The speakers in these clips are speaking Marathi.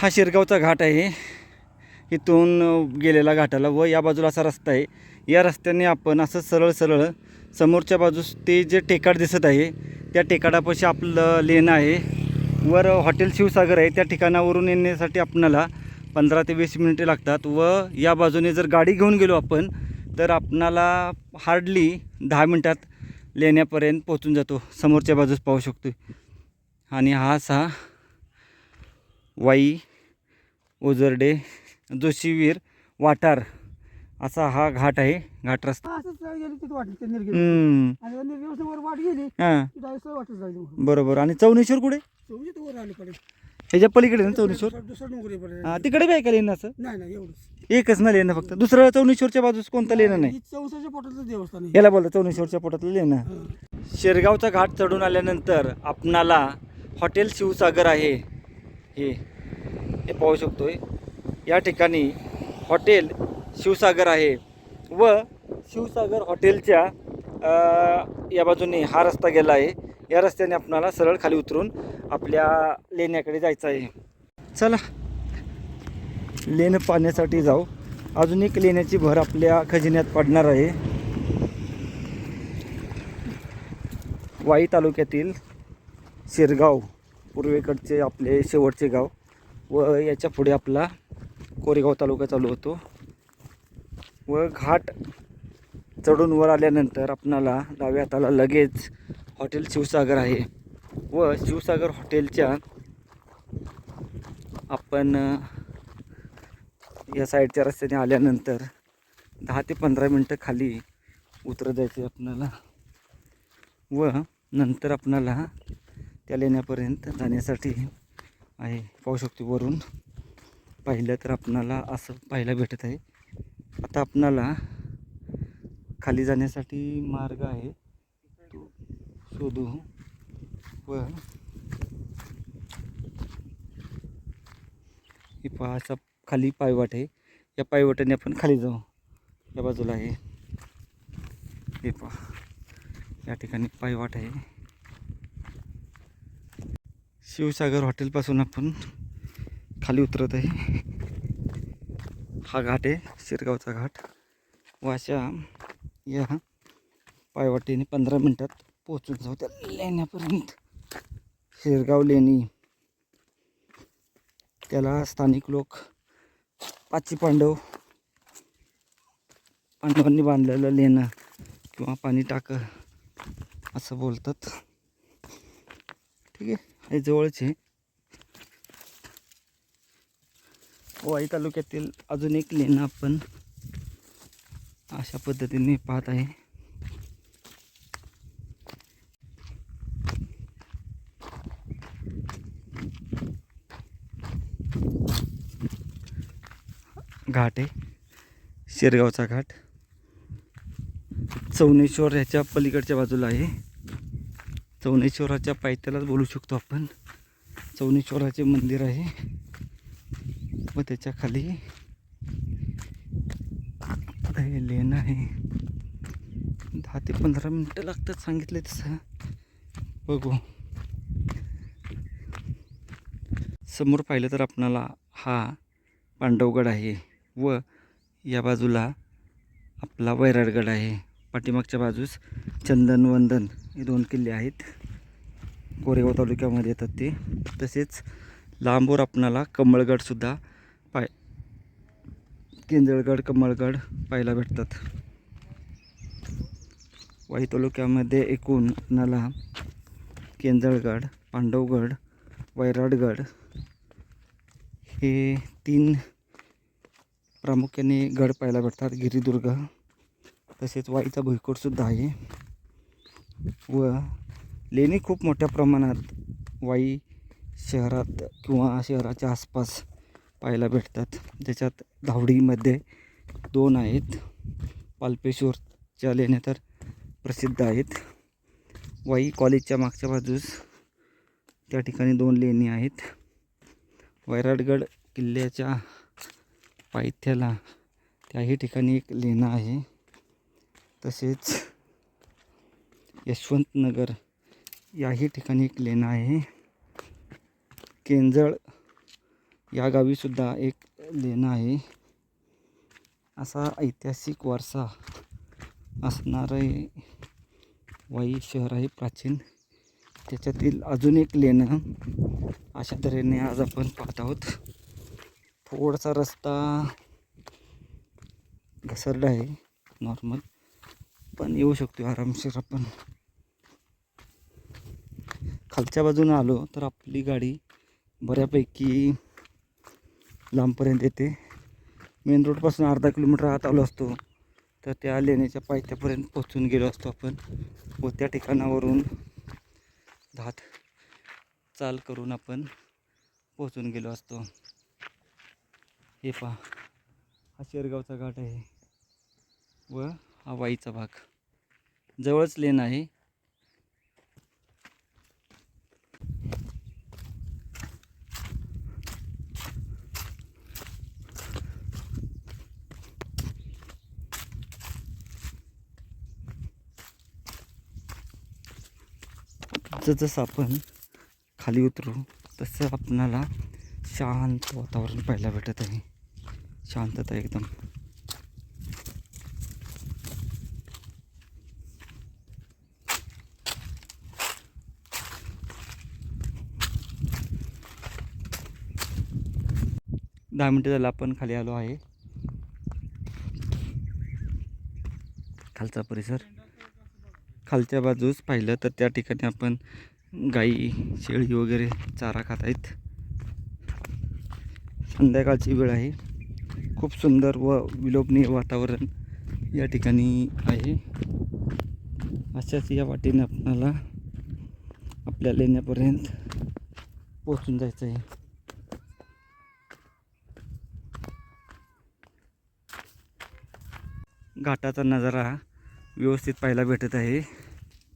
हा शिरगावचा घाट आहे. इथून गेलेला घाटाला व या बाजूला असा रस्ता आहे. या रस्त्याने आपण असं सरळ सरळ समोरच्या बाजूस ते जे टेकाड दिसत आहे त्या टेकाडापाशी आपलं लेणं आहे. वर हॉटेल शिवसागर आहे. त्या ठिकाणावरून येण्यासाठी आपणाला पंधरा ते वीस मिनिटे लागतात व या बाजूने जर गाडी घेऊन गेलो आपण तर आपणाला हार्डली दहा मिनटात लेण्यापर्यंत पोहोचून जातो. समोरच्या बाजूस पाहू शकतो आणि हा असा वाई ओझरडे जोशीवीर वाटार असा हा घाट आहे घाट रस्ता. हम्म. हां. बरोबर. आणि चौनेश्वर कुठे? ह्याच्या पलीकडे ना चौनेश्वर? हां तिकडे बी आहे का लेणं असं? नाही नाही एवढंच. एकच ना लेणं फक्त. दुसरं चौनेश्वरच्या बाजूस कोणतं लेणं नाही? चौसाच्या पोटातलं देवस्थान आहे. याला बोलतं चौनेश्वरच्या पोटातलं लेणं. शेरगावचा घाट चढून आल्यानंतर आपणाला हॉटेल शिवसागर आहे. हे हे पाहू शकतोय. या ठिकाणी हॉटेल शिवसागर आहे व शिवसागर हॉटेलच्या या बाजूने हा रस्ता गेला आहे. या रस्त्याने आपणाला सरळ खाली उतरून आपल्या लेण्याकडे जायचं आहे. चला लेणं पाहण्यासाठी जाऊ. अजून एक लेण्याची भर आपल्या खजिन्यात पडणार आहे. वाई तालुक्यातील शिरगाव. पूर्वेकडचे आपले शेवटचे गाव व याच्यापुढे आपला कोरेगाव तालुका चालू होतो. व घाट चढून वर आल्यानंतर आपणाला डाव्या हाताला लगेच हॉटेल शिवसागर आहे. व शिवसागर हॉटेलच्या आपण या साईडच्या रस्त्याने आल्यानंतर दहा ते पंधरा मिनटं खाली उतरत जायचे आपणाला. व नंतर आपणाला त्या लेण्यापर्यंत जाण्यासाठी आहे. पाहू शकतो वरून. पाहिलं तर आपणाला असं पाहायला भेटत आहे. आता आपणाला खाली जाण्यासाठी मार्ग आहे. तो शोधू. व ही असा खाली पायवाट आहे. या पायवाटाने आपण खाली जाऊ. या बाजूला आहे. हे पहा या ठिकाणी पायवाट आहे. शिवसागर हॉटेलपासून आपण खाली उतरत आहे. हा घाट आहे शिरगावचा घाट. वाशा या पायवाटेने पंधरा मिनटात पोहोचून जाऊ त्या लेण्यापर्यंत. शिरगाव लेणी. त्याला स्थानिक लोक पाची पांडव पांडवांनी बांधलेलं लेणं किंवा पाणी टाकं असं बोलतात. ठीक आहे? हे जवळचे. वाई तालुक्यातील अजून एक लेणं आपण अशा पद्धतीने पाहत आहे. घाट आहे. शिरगावचा घाट. चौनेश्वर ह्याच्या पलीकडच्या बाजूला आहे. चौनेश्वराच्या पायथ्यालाच बोलू शकतो आपण. चौनेश्वराचे मंदिर आहे. व त्याच्याखाली हे आहे. दहा ते पंधरा मिनटं लागतात सांगितले तसं. बघू. समोर पाहिलं तर आपणाला हा पांडवगड आहे व या बाजूला आपला वैराडगड आहे. पाठीमागच्या बाजूस चंदनवंदन. हे दोन किल्ले आहेत. कोरेगाव तालुक्यामध्ये येतात ते. तसेच लांबवर आपणाला कमळगडसुद्धा पाय केंजळगड कमळगड पाहायला भेटतात. वाई तालुक्यामध्ये एकूण आपणाला केंजळगड पांडवगड वैराडगड हे तीन प्रामुख्याने गड पाहायला भेटतात. गिरिदुर्ग तसेच वाईचा भुईकोटसुद्धा आहे. व लेणी खूप मोठ्या प्रमाणात वाई शहरात किंवा शहराच्या आसपास पाहायला भेटतात. ज्याच्यात धावडीमध्ये दोन आहेत. पालपेश्वरच्या लेण्या तर प्रसिद्ध आहेत. वाई कॉलेजच्या मागच्या बाजूस त्या ठिकाणी दोन लेणी आहेत. वैराटगड किल्ल्याच्या पायथ्याला त्याही ठिकाणी एक लेणं आहे. तसेच यशवंतनगर याही ठिकाणी एक लेणं आहे. केंजळ या गावीसुद्धा एक लेणं आहे. असा ऐतिहासिक वारसा असणारं वाई शहर आहे प्राचीन. त्याच्यातील अजून एक लेणं अशा तऱ्हेने आज आपण पाहत आहोत. थोडासा रस्ता घसरला आहे नॉर्मल पण येऊ शकतो आरामशीर आपण. खालच्या बाजूने आलो तर आपली गाडी बऱ्यापैकी लांबपर्यंत येते. मेन रोडपासून अर्धा किलोमीटर आत आलो असतो. तर त्या लेण्याच्या पायथ्यापर्यंत पोचून गेलो असतो आपण. व त्या ठिकाणावरून धात चाल करून आपण पोचून गेलो असतो. हे पहा. हा शेरगावचा घाट आहे. व हा वाईचा भाग. जवळच लेन आहे. जसं आपण खाली उतरू तसं आपणाला शांत वातावरण पाहायला भेटत आहे. शांतता एकदम. दहा मिनटं झालं आपण खाली आलो आहे. खालचा परिसर. खालच्या बाजूस पाहिलं तर त्या ठिकाणी आपण गाई शेळी वगैरे चारा खात आहेत. संध्याकाळची वेळ आहे. खूप सुंदर व विलोभनीय वातावरण या ठिकाणी आहे. अशाच या वाटेने आपणाला आपल्या लेण्यापर्यंत पोचून जायचं आहे. घाटाचा नजारा व्यवस्थित पाहायला भेटत आहे.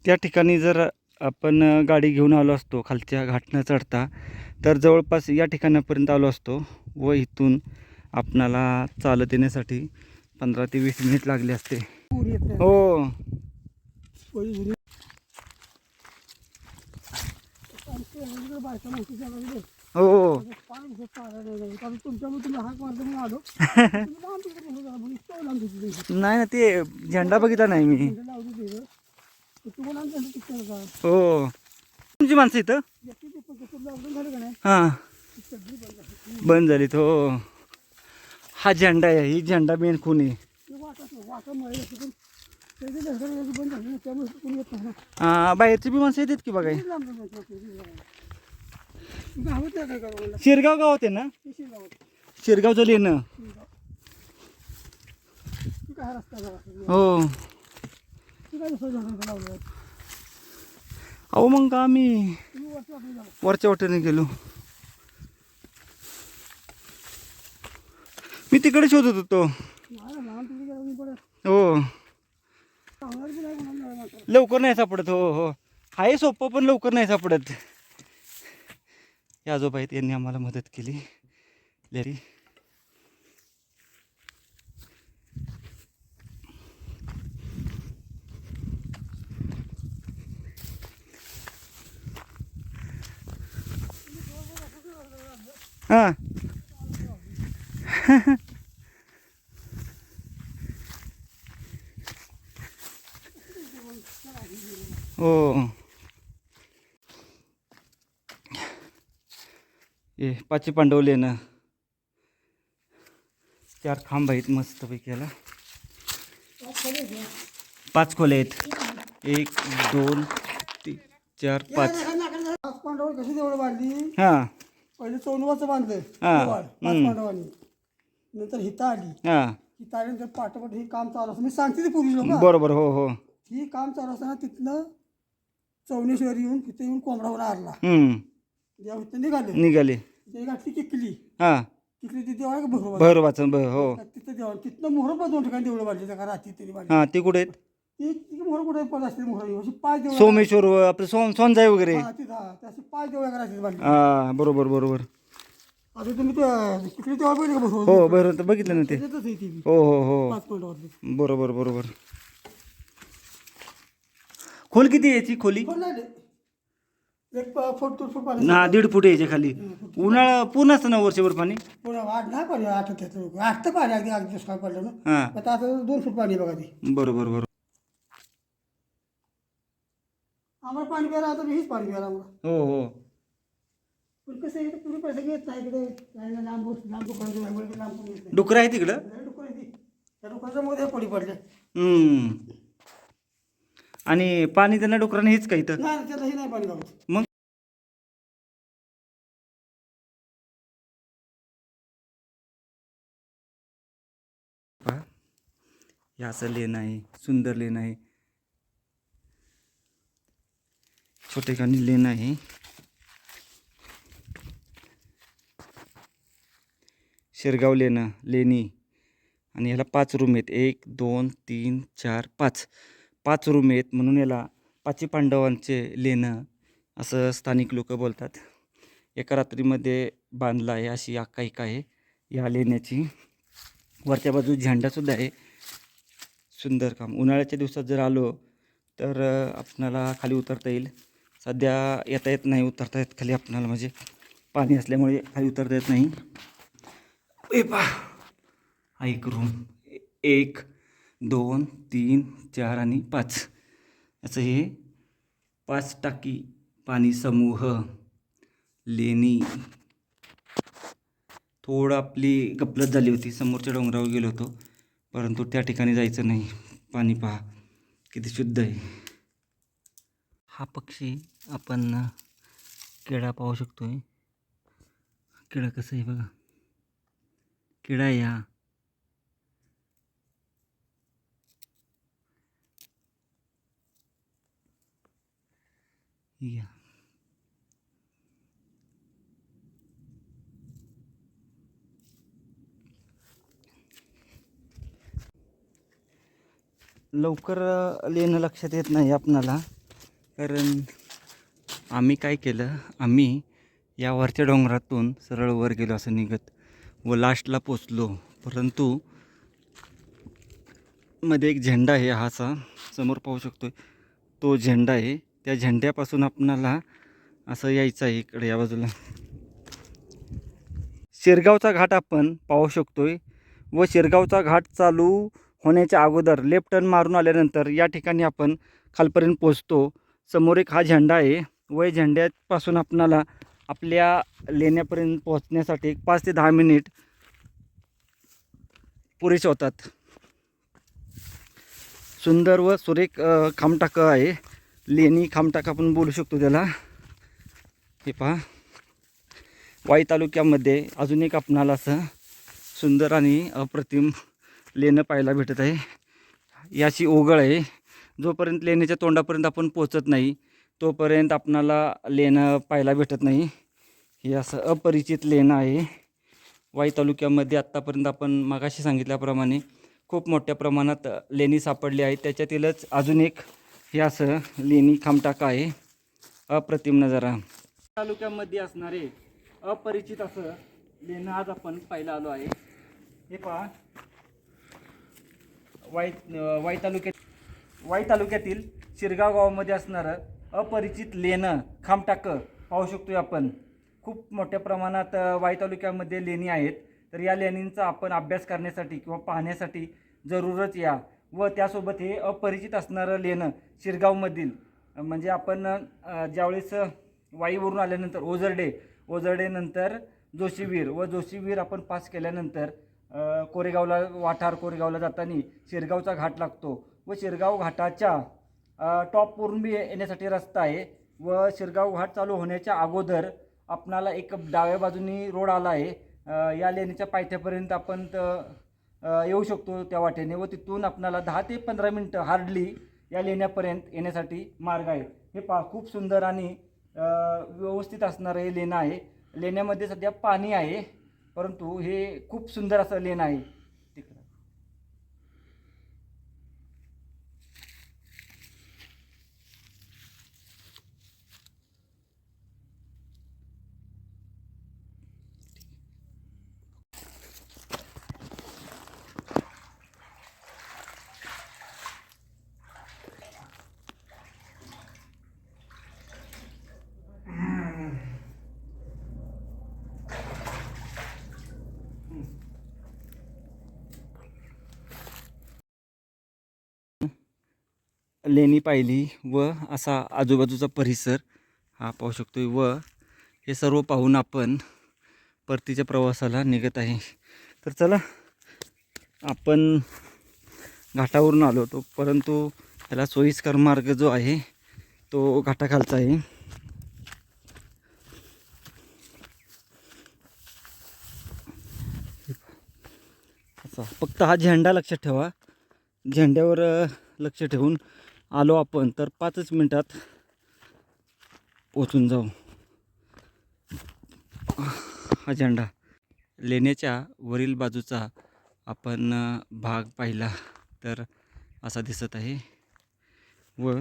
त्या ठिकाणी जर आपण गाडी घेऊन आलो असतो खालच्या घाट न चढता तर जवळपास या ठिकाणापर्यंत आलो असतो व इथून आपणाला चालत येण्यासाठी पंधरा ते वीस मिनिट लागले असते. हो. हो जायचं. नाही ना ते झेंडा बघितला नाही मी. हो. तुमची माणसं इथं? हां. बंद झाली. बंद झालीत हो. हा झेंडा आहे ही झेंडा मेन खून आहे. ना, ना. बाहेरची बी माणसं येतात की मला शिरगाव गावात आहे ना? शिरगावचं लेणं. झाला हो. काय दुसरं लावलं अहो मग का आम्ही वरच्या वाटेने गेलो. मी तिकडे शोधत होतो. हो. लवकर नाही सापडत हो हो. आहे सोपं पण लवकर नाही सापडत. या आजोबा आहेत यांनी आम्हाला मदत केली. लेरी. हां. हो. ए पाची पांडवले ना. चार खांब आहेत मस्तपैकी याला पाच खोले आहेत. एक दोन तीन चार पाच. हां. पहिले चौनवाचं बांधलं. पांडवांनी. नंतर हिता आली. हिता आल्यानंतर पाठोपाठ ही काम चालू असतं. मी सांगते ती पूर्वी लोक. बरोबर हो हो. ही काम चालू असताना तिथनं चौनेश्वर येऊन तिथे येऊन कोंबडावर आरला. हम्म, देव इथं निघाले. निघाले. ते घातली किकली. हां. किकली ती बरोबर भैरवाचं. हो. तिथं देवाळ तिथनं मोहर दोन ठिकाणी देवळं बांधली त्या रात्री तरी बांधली. हां ते कुठे आहेत? ती ती मोहर कुठे असते मोहर? अशी पाच देवळं सोमेश्वर व आपलं सोन सोनजाई वगैरे. हा तिथं हा, त्या अशी पाच देवळं बांधली. हां बरोबर बरोबर. आता तुम्ही ते किकली देवाळ बघितलं का हो बरोबर तर बघितलं ना ते. त्याच्यातच आहे ती. बी. हो हो हो. पाच बरोबर बरोबर. खोल किती आहे याची खोली? पण नाही रे. एक प- फूट दोन फूट पाणी ना दीड फूट यायच्या खाली. उन्हाळा पूर्ण असतं ना वर्षभर पाणी? पुढं वाढ नाही पाणी आठ त्याचं आठ तर पाणी अगदी अगदी दुष्काळ पडलं ना. हां. आता आता दोन फूट पाणी आहे बघा ती. बरोबर बरोबर. आम्हाला पाणी प्यायला आता हीच पाणी प्यायला आम्हाला. हो हो. पण कसं आहे तुम्ही पैसे घेत नाही इकडे जायला लांब लांब कोणी नाही डुकरं आहे तिकडं? लय डुकरं आहे ती. त्या डुकराच्या मध्ये पडी पडले. हम्म. आणि पाणी त्यांना डुकराने हेच का इथं? नाही त्यालाही नाही पाणी मग? पहा, हे असं लेणं आहे सुंदर लेणं आहे. ठिकाणी लेणं आहे. शिरगाव लेणं लेणी. आणि याला पाच रूम आहेत. एक दोन तीन चार पाच. पाच रूम आहेत. म्हणून याला पाची पांडवांचे लेणं असं स्थानिक लोक बोलतात. एका रात्रीमध्ये बांधला आहे अशी आकायिका आहे या लेण्याची. वरच्या बाजू झेंडासुद्धा आहे. सुंदर काम. उन्हाळ्याच्या दिवसात जर आलो तर आपणाला खाली उतरता येईल. सध्या येता येत नाही उतरता येत खाली आपणाला. म्हणजे पाणी असल्यामुळे खाली उतरता येत नाही. हा एक रूम एक दोन तीन चार आणि पाच. असं हे पाच टाकी पाणी समूह. लेणी. थोडं आपली गपलत झाली होती. समोरच्या डोंगरावर गेलो होतो. परंतु त्या ठिकाणी जायचं नाही. पाणी पहा किती शुद्ध आहे. हा पक्षी आपण केळा पाहू शकतो आहे किडा कसं आहे बघा. किडा आहे हा या. लवकर लेणं लक्षात येत नाही आपणाला. कारण आम्ही काय केलं? आम्ही या वरच्या डोंगरातून सरळ वर गेलो असं निघत व लास्टला पोचलो. परंतु मध्ये एक झेंडा आहे हा असा समोर पाहू शकतो तो झेंडा आहे. त्या झेंड्यापासून आपणाला असं यायचं आहे इकडे या बाजूला. शिरगावचा घाट आपण पाहू शकतोय व शिरगावचा घाट चालू होण्याच्या अगोदर लेफ्ट टर्न मारून आल्यानंतर या ठिकाणी आपण खालपर्यंत पोचतो समोर एक हा झेंडा आहे. वय झेंड्यापासून आपणाला आपल्या लेण्यापर्यंत पोहोचण्यासाठी एक पाच ते दहा मिनिट पुरेसे होतात. सुंदर व सुरेख खामटाक खामटाकं आहे. लेणी खामटाका आपण बोलू शकतो त्याला. हे पहा. वाई तालुक्यामध्ये अजून एक आपणाला असं सुंदर आणि अप्रतिम लेणं पाहायला भेटत आहे. याची ओघळ आहे. जोपर्यंत लेण्याच्या तोंडापर्यंत आपण पोचत नाही तोपर्यंत आपणाला लेणं पाहायला भेटत नाही. हे असं अपरिचित लेणं आहे. वाई तालुक्यामध्ये आत्तापर्यंत आपण मागाशी सांगितल्याप्रमाणे खूप मोठ्या प्रमाणात लेणी सापडली आहेत. त्याच्यातीलच अजून एक हे असं लेणी खामटाका आहे. अप्रतिम नजारा. तालुक्यामध्ये असणारे अपरिचित असं लेणं आज आपण पाहायला आलो आहे. हे पहा. वाई वाई तालुक्यात वाई तालुक्यातील शिरगाव गावामध्ये असणारं अपरिचित लेणं खामटाकं पाहू शकतोय आपण. खूप मोठ्या प्रमाणात वाई तालुक्यामध्ये लेणी आहेत. तर या लेणींचा आपण अभ्यास करण्यासाठी किंवा पाहण्यासाठी जरूरच या. व त्यासोबत हे अपरिचित असणारं लेणं शिरगावमधील म्हणजे आपण ज्यावेळेस वाईवरून आल्यानंतर ओझरडे ओझरडेनंतर जोशीवीर व जोशीवीर आपण पास केल्यानंतर कोरेगावला वाठार कोरेगावला जाताना शिरगावचा घाट लागतो. व शिरगाव घाटाच्या टॉपवरून बी येण्यासाठी रस्ता आहे व शिरगाव घाट चालू होण्याच्या अगोदर आपणाला एक डाव्या बाजूनी रोड आला आहे. या लेणीच्या पायथ्यापर्यंत आपण त- येऊ शकतो त्या वाटेने व तिथून आपणाला दहा ते पंधरा मिनटं हार्डली या लेण्यापर्यंत येण्यासाठी मार्ग आहे. हे पा खूप सुंदर आणि व्यवस्थित असणारं हे लेणं आहे. लेण्यामध्ये सध्या पाणी आहे परंतु हे खूप सुंदर असं लेणं आहे. लेणी पाहिली व असा आजूबाजूचा परिसर हा पाहू शकतो व हे सर्व पाहून आपण परतीच्या प्रवासाला निघत आहे. तर चला आपण घाटावरून आलो होतो परंतु त्याला सोयीस्कर मार्ग जो आहे तो घाटाखालचा आहे. फक्त हा झेंडा लक्षात ठेवा. झेंड्यावर लक्ष ठेवून आलो आपण तर पाचच मिनटात पोचून जाऊ. हा झेंडा. लेण्याच्या वरील बाजूचा आपण भाग पाहिला तर असा दिसत आहे. व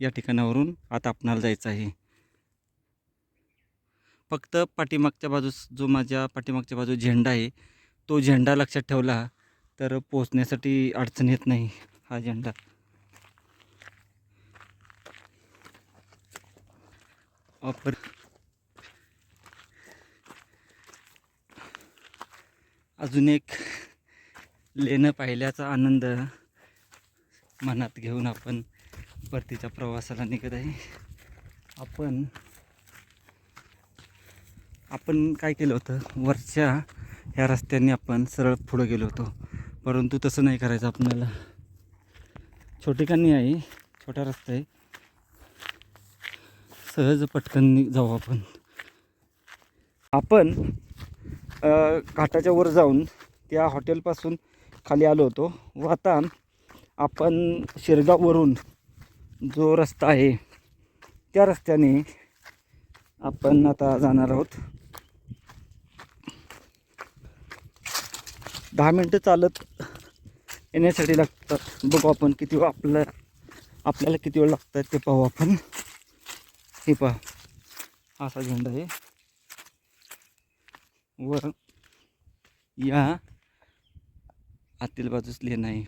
या ठिकाणावरून आता आपणाला जायचं आहे. फक्त पाठीमागच्या बाजूस जो माझ्या पाठीमागच्या बाजू झेंडा आहे तो झेंडा लक्षात ठेवला तर पोचण्यासाठी अडचण येत नाही हा झेंडा. वापर. अजून एक लेणं पाहिल्याचा आनंद मनात घेऊन आपण परतीच्या प्रवासाला निघत आहे. आपण आपण काय केलं होतं? वरच्या ह्या रस्त्याने आपण सरळ पुढं गेलो होतो. परंतु तसं नाही करायचं आपल्याला. छोटेखानी आहे. छोटा रस्ता आहे. सहज पटकन जाऊ आपण. आपण घाटाच्या वर जाऊन त्या हॉटेलपासून खाली आलो होतो. व आता आपण शिरगाववरून जो रस्ता आहे त्या रस्त्याने आपण आता जाणार आहोत. दहा मिनटं चालत येण्यासाठी लागतात. बघू आपण किती वेळ आपल्या आपल्याला किती वेळ लागतात ते पाहू आपण. हे पहा. असा झेंडा आहे. व या आतील बाजूस लेन आहे.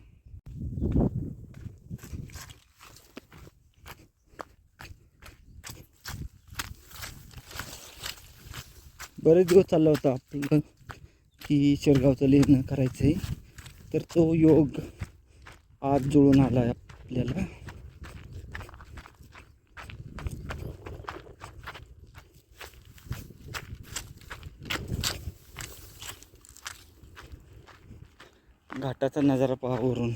बरेच दिवस चालला होता आपलं की शिरगावचं लेणं करायचं आहे तर तो योग आज जुळून आला आहे आपल्याला. घाटाचा नजारा पहा वरून.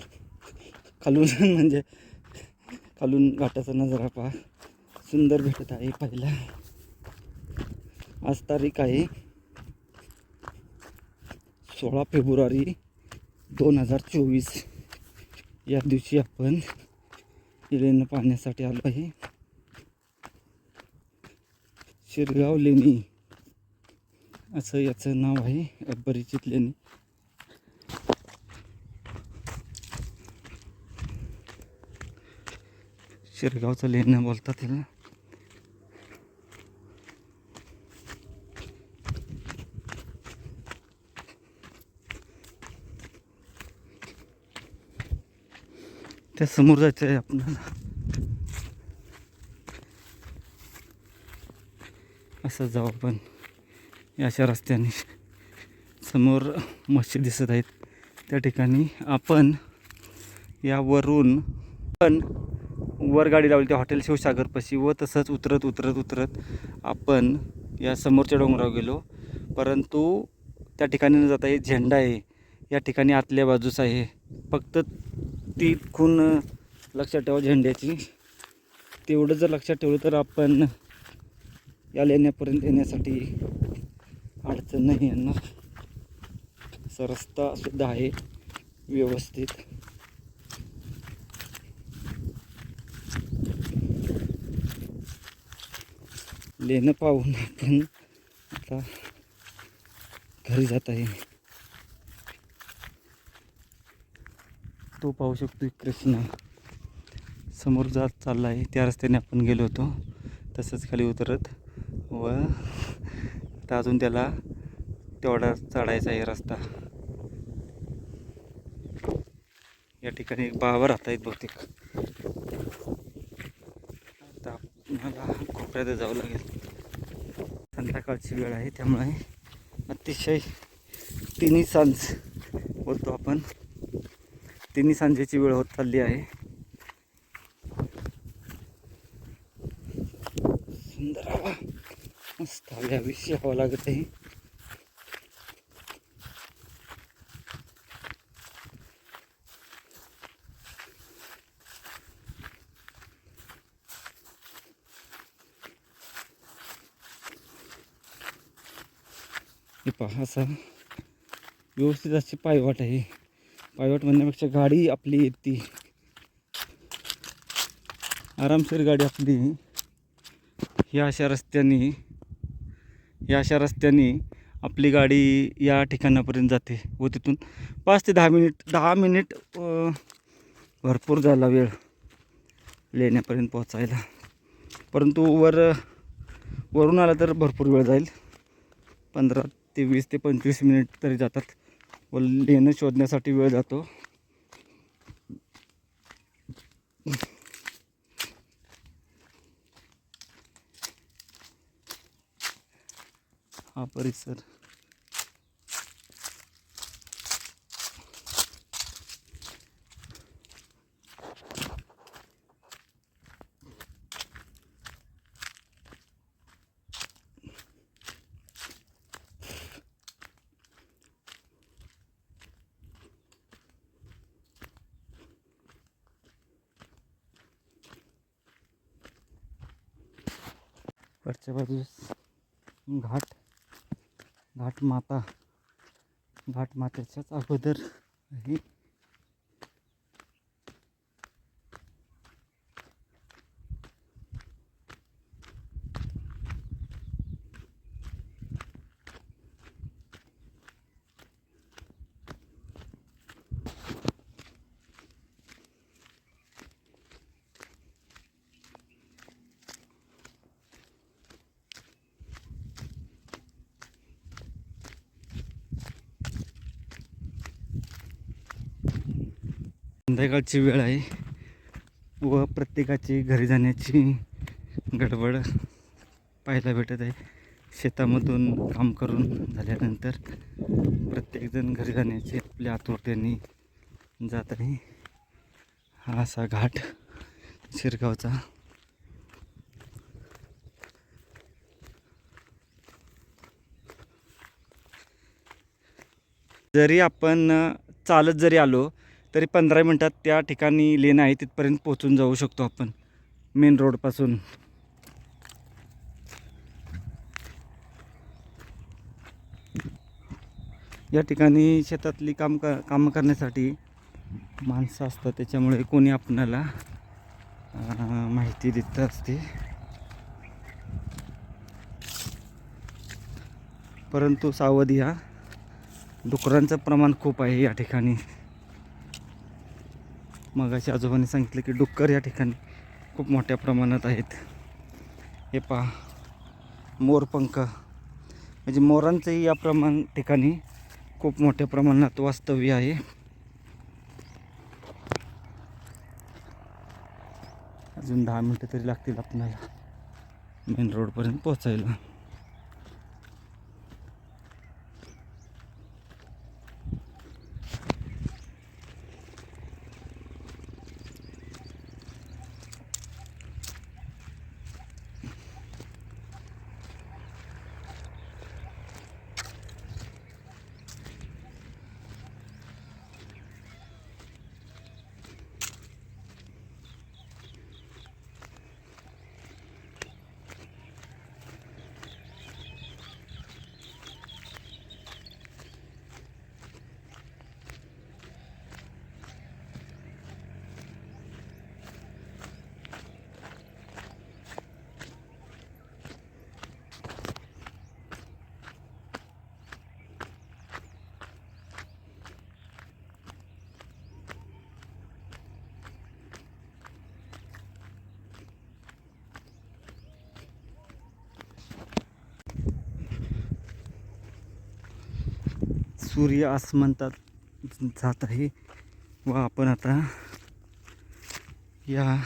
खालून म्हणजे खालून घाटाचा नजारा पहा. सुंदर भेटत आहे पहिला आज तारीख आहे सोळा फेब्रुवारी दोन हजार चोवीस. या दिवशी आपण लेणं पाहण्यासाठी आलो आहे. शिरगाव लेणी असं याचं नाव आहे अपरिचित लेणी. शिरगावचं लेणं बोलतात त्याला. त्या समोर जायचं आहे आपल्याला. असं जाऊ आपण या अशा रस्त्याने. समोर मशीद दिसत आहेत. त्या ठिकाणी आपण यावरून पण वर गाडी लावली त्या हॉटेल शिवसागरपाशी. व तसंच उतरत उतरत उतरत आपण या समोरच्या डोंगरावर गेलो. परंतु त्या ठिकाणी न जाता हे झेंडा आहे. या ठिकाणी आतल्या बाजूस आहे. फक्त ती खून लक्षात ठेवा झेंड्याची. तेवढं जर लक्षात ठेवलं तर आपण या लेण्यापर्यंत येण्यासाठी अडचण नाही येणार. असा सुद्धा आहे व्यवस्थित. लेणं पाहून आपण आता घरी जात आहे. तो पाहू शकतो कृष्ण. समोर जात चालला आहे त्या रस्त्याने आपण गेलो होतो. तसंच खाली उतरत व आता अजून त्याला तेवढा चढायचा आहे रस्ता. या ठिकाणी एक बाबा राहत आहेत बहुतेक. आता आपल्याला कोपऱ्यात जावं लागेल. संध्याकाळची वेळ आहे त्यामुळे अतिशय तिन्ही सांज बोलतो आपण. तिन्ही सांजेची वेळ होत चालली आहे. सुंदर. मस्त हव्या हवा लागत आहे असं व्यवस्थित अशी पायवाट आहे. पायवाट म्हणण्यापेक्षा गाडी आपली येते. आरामशीर गाडी आपली. या अशा रस्त्याने या अशा रस्त्याने आपली गाडी या ठिकाणापर्यंत जाते व तिथून पाच ते दहा मिनिट दहा मिनिट भरपूर झाला वेळ लेण्यापर्यंत पोहोचायला. परंतु वर वरून आला तर भरपूर वेळ जाईल. पंधरा ते वीस ते पंचवीस मिनिट तरी जातात व लेणं शोधण्यासाठी वेळ जातो. हा परिसर. मागच्या बाजूस घाट घाट माता घाट मातेच्याच अगोदर आहे. संध्याकाळची वेळ आहे व प्रत्येकाची घरी जाण्याची गडबड पाहायला भेटत आहे. शेतामधून काम करून झाल्यानंतर प्रत्येकजण घरी जाण्याची आपल्या आतुरतेने जात आहे. हा असा घाट शिरगावचा. जरी आपण चालत जरी आलो तरी पंधरा मिनटात त्या ठिकाणी लेन आहे तिथपर्यंत पोचून जाऊ शकतो आपण. मेन रोडपासून या ठिकाणी शेतातली काम क कामं करण्यासाठी माणसं असतात त्याच्यामुळे कोणी आपणाला माहिती देत असते. परंतु सावध ह्या डुकरांचं प्रमाण खूप आहे या ठिकाणी. मगाशी आजोबांनी सांगितलं की डुक्कर या ठिकाणी खूप मोठ्या प्रमाणात आहेत. हे पहा मोरपंख म्हणजे मोरांचंही या प्रमाण ठिकाणी खूप मोठ्या प्रमाणात वास्तव्य आहे. अजून दहा मिनटं तरी लागतील आपल्याला. मेन रोडपर्यंत पोचायला सूर्य आसमंतात जात आहे. व आपण आता या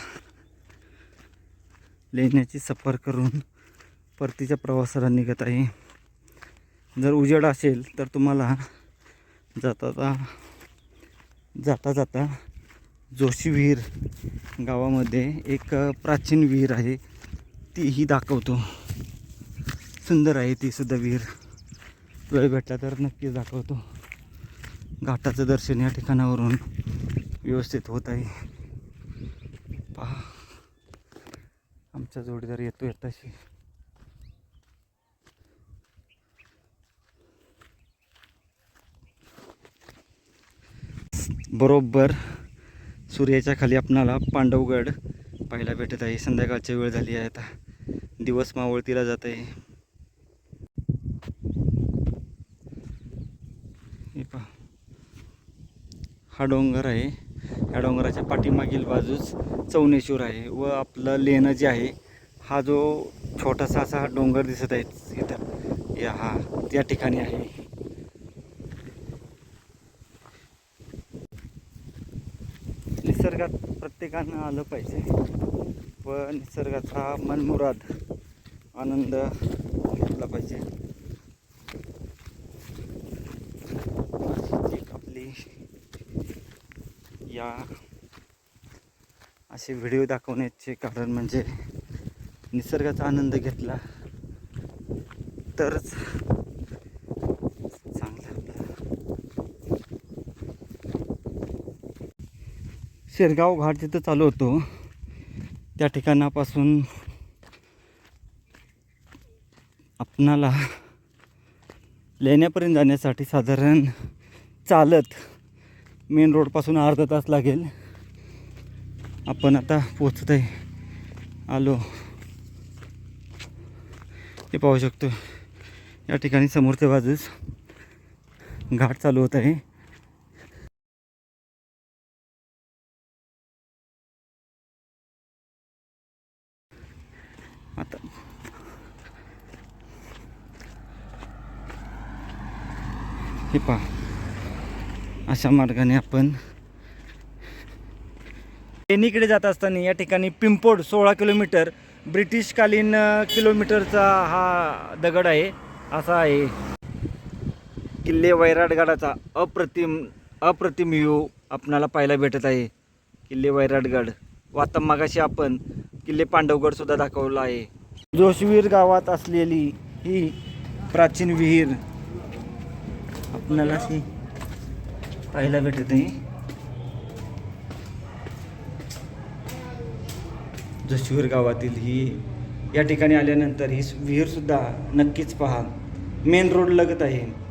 लेण्याची सफर करून परतीच्या प्रवासाला निघत आहे. जर उजेड असेल तर तुम्हाला जाता जाता जाता जाता जोशी विहीर गावामध्ये एक प्राचीन विहीर आहे तीही दाखवतो. सुंदर आहे ती सुद्धा विहीर वेळ भेटला तर नक्कीच दाखवतो. घाटाचं दर्शन या ठिकाणावरून व्यवस्थित होत आहे. पहा. आमचा जोडीदार येतो येताशी बरोबर सूर्याच्या खाली आपणाला पांडवगड पाहायला भेटत आहे. संध्याकाळची वेळ झाली आहे आता. दिवस मावळतीला जात आहे हे पहा हा डोंगर आहे. या डोंगराच्या पाठीमागील बाजूस चौनेश्वर आहे व आपलं लेणं जे आहे हा जो छोटासा असा हा डोंगर दिसत आहे इथं या हा त्या ठिकाणी आहे. निसर्गात प्रत्येकानं आलं पाहिजे व निसर्गाचा मनमुराद आनंद घेतला पाहिजे. एक आपली या असे व्हिडिओ दाखवण्याचे कारण म्हणजे निसर्गाचा आनंद घेतला. तरच चांगलं शेरगाव घाट जिथं चालू होतो त्या ठिकाणापासून आपणाला लेण्यापर्यंत जाण्यासाठी साधारण चालत मेन रोडपासून अर्धा तास लागेल. आपण आता पोचत आहे आलो. हे पाहू शकतो. या ठिकाणी समोरच्या बाजूस घाट चालू होत आहे. आता हे पहा. अशा मार्गाने आपण लेणीकडे जात असताना या ठिकाणी पिंपोड सोळा किलोमीटर ब्रिटिशकालीन किलोमीटरचा हा दगड आहे. असा आहे. किल्ले वैराटगडाचा अप्रतिम अप्रतिम व्ह्यू आपणाला पाहायला भेटत आहे. किल्ले वैराटगड व आता आपण किल्ले पांडवगडसुद्धा दाखवला आहे. जोशवीर गावात असलेली ही प्राचीन विहीर आपणाला पाहायला भेटत नाही जोशीवर गावातील ही या ठिकाणी आल्यानंतर ही विहीरसुद्धा नक्कीच पहा. मेन रोड लगत आहे.